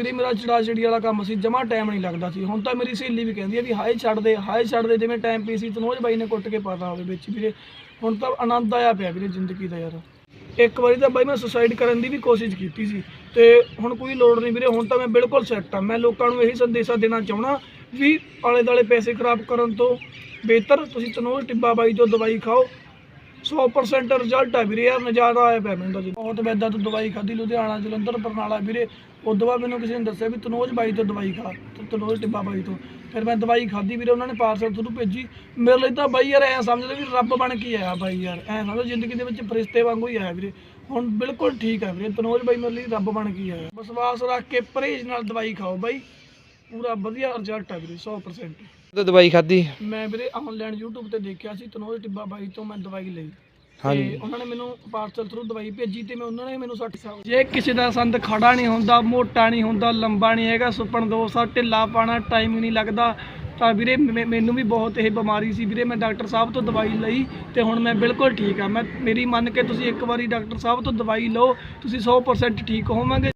ਵੀਰੇ ਮੇਰਾ ਚੜਾ ਚੜੀ ਵਾਲਾ ਕੰਮ ਸੀ, ਜਮਾ ਟਾਈਮ ਨਹੀਂ ਲੱਗਦਾ ਸੀ। ਹੁਣ ਤਾਂ ਮੇਰੀ ਸਹੇਲੀ ਵੀ ਕਹਿੰਦੀ ਆ ਵੀ ਹਾਏ ਛੱਡ ਦੇ, ਹਾਏ ਛੱਡ ਦੇ, ਜਿਵੇਂ ਟਾਈਮ ਪੀ ਸੀ, ਤਨੋਜ ਬਾਈ ਨੇ ਕੁੱਟ ਕੇ ਪਾਤਾ ਉਹਦੇ ਵਿੱਚ ਵੀਰੇ ਹੁਣ ਤਾਂ ਆਨੰਦ ਆਇਆ ਪਿਆ ਵੀਰੇ ਜ਼ਿੰਦਗੀ ਦਾ ਯਾਰ। ਇੱਕ ਵਾਰੀ ਤਾਂ ਬਾਈ ਮੈਂ ਸੁਸਾਈਡ ਕਰਨ ਦੀ ਵੀ ਕੋਸ਼ਿਸ਼ ਕੀਤੀ ਸੀ ਤੇ ਹੁਣ ਕੋਈ ਲੋੜ ਨਹੀਂ ਵੀਰੇ, ਹੁਣ ਤਾਂ ਮੈਂ ਬਿਲਕੁਲ ਸੈੱਟ ਆ। ਮੈਂ ਲੋਕਾਂ ਨੂੰ ਇਹੀ ਸੰਦੇਸ਼ਾ ਦੇਣਾ ਚਾਹਣਾ ਵੀ ਆਲੇ ਦਾਲੇ ਪੈਸੇ ਖਰਾਬ ਕਰਨ ਤੋਂ ਬਿਹਤਰ ਤੁਸੀਂ ਤਨੋਜ, ਟਿੱਬਾ ਬਾਈ ਤੋਂ ਦਵਾਈ ਖਾਓ। 100% ਰਿਜ਼ਲਟ ਆ ਵੀਰੇ, ਯਾਰ ਨਜ਼ਾਰਾ ਆਇਆ ਪਿਆ ਮੈਨੂੰ ਤਾਂ ਜੀ। ਬਹੁਤ ਵੈਦਾਂ ਤੋਂ ਦਵਾਈ ਖਾਧੀ ਲੁਧਿਆਣਾ, ਜਲੰਧਰ, ਬਰਨਾਲਾ ਵੀਰੇ। ਉਦੋਂ ਬਾਅਦ ਮੈਨੂੰ ਕਿਸੇ ਨੇ ਦੱਸਿਆ ਵੀ ਤਨੋਜ ਬਾਈ ਤੋਂ ਦਵਾਈ ਖਾ, ਤੇ, ਤਨੋਜ ਟਿੱਬਾ ਬਾਈ ਤੋਂ। ਫਿਰ ਮੈਂ ਦਵਾਈ ਖਾਧੀ ਵੀਰੇ, ਉਹਨਾਂ ਨੇ ਪਾਰਸਲ ਥਰੂ ਭੇਜੀ। ਮੇਰੇ ਲਈ ਤਾਂ ਬਾਈ ਯਾਰ ਐ ਸਮਝ ਲਓ ਵੀ ਰੱਬ ਬਣ ਕੇ ਆਇਆ ਬਾਈ ਯਾਰ। ਐ ਸਮਝੋ, ਜ਼ਿੰਦਗੀ ਦੇ ਵਿੱਚ ਫਰਿਸ਼ਤੇ ਵਾਂਗੂ ਹੀ ਆਇਆ ਵੀਰੇ। ਹੁਣ ਬਿਲਕੁਲ ਠੀਕ ਹੈ ਵੀਰੇ, ਤਨੋਜ ਬਾਈ ਮੇਰੇ ਲਈ ਰੱਬ ਬਣ ਕੇ ਆਇਆ। ਵਿਸ਼ਵਾਸ ਰੱਖ ਕੇ ਪਰਹੇਜ਼ ਨਾਲ ਦਵਾਈ ਖਾਓ ਬਾਈ। ਪੂਰਾ ਵਧੀਆ ਰਿਜ਼ਲਟ ਆ ਵੀਰੇ 100% ਤੇ ਦਵਾਈ ਖਾਧੀ? ਮੈਂ ਵੀਰੇ ਆਨਲਾਈਨ YouTube ਤੇ ਦੇਖਿਆ ਸੀ ਤਨੋਜ ਟਿੱਬਾ ਬਾਈ ਤੋਂ ਮੈਂ ਦਵਾਈ ਲਈ। ਹਾਂਜੀ। ਉਹਨਾਂ ਨੇ ਮੈਨੂੰ ਪਾਰਸਲ ਥਰੂ ਦਵਾਈ ਭੇਜੀ ਤੇ ਮੈਂ ਉਹਨਾਂ ਨੇ ਮੈਨੂੰ 60 ਸਾਲ ਜੇ ਕਿਸੇ ਦਾ ਸੰਦ ਖੜਾ ਨਹੀਂ ਹੁੰਦਾ ਮੋਟਾ ਨਹੀਂ ਹੁੰਦਾ ਲੰਬਾ ਨਹੀਂ ਹੈਗਾ ਸੁਪਨ ਦੋਸਾ ਢਿੱਲਾ ਪਾਣਾ ਟਾਈਮ ਨਹੀਂ ਲੱਗਦਾ ਤਾਂ ਵੀਰੇ ਮੈਨੂੰ ਵੀ ਬਹੁਤ ਇਹ ਬਿਮਾਰੀ ਸੀ। ਵੀਰੇ ਮੈਂ ਡਾਕਟਰ ਸਾਹਿਬ ਤੋਂ ਦਵਾਈ ਲਈ ਤੇ ਹੁਣ ਮੈਂ ਬਿਲਕੁਲ ਠੀਕ ਆ। ਮੈਂ ਮੇਰੀ ਮੰਨ ਕੇ ਤੁਸੀਂ ਇੱਕ ਵਾਰੀ ਡਾਕਟਰ ਸਾਹਿਬ ਤੋਂ ਦਵਾਈ ਲਓ ਤੁਸੀਂ 100% ਠੀਕ ਹੋਵੋਗੇ।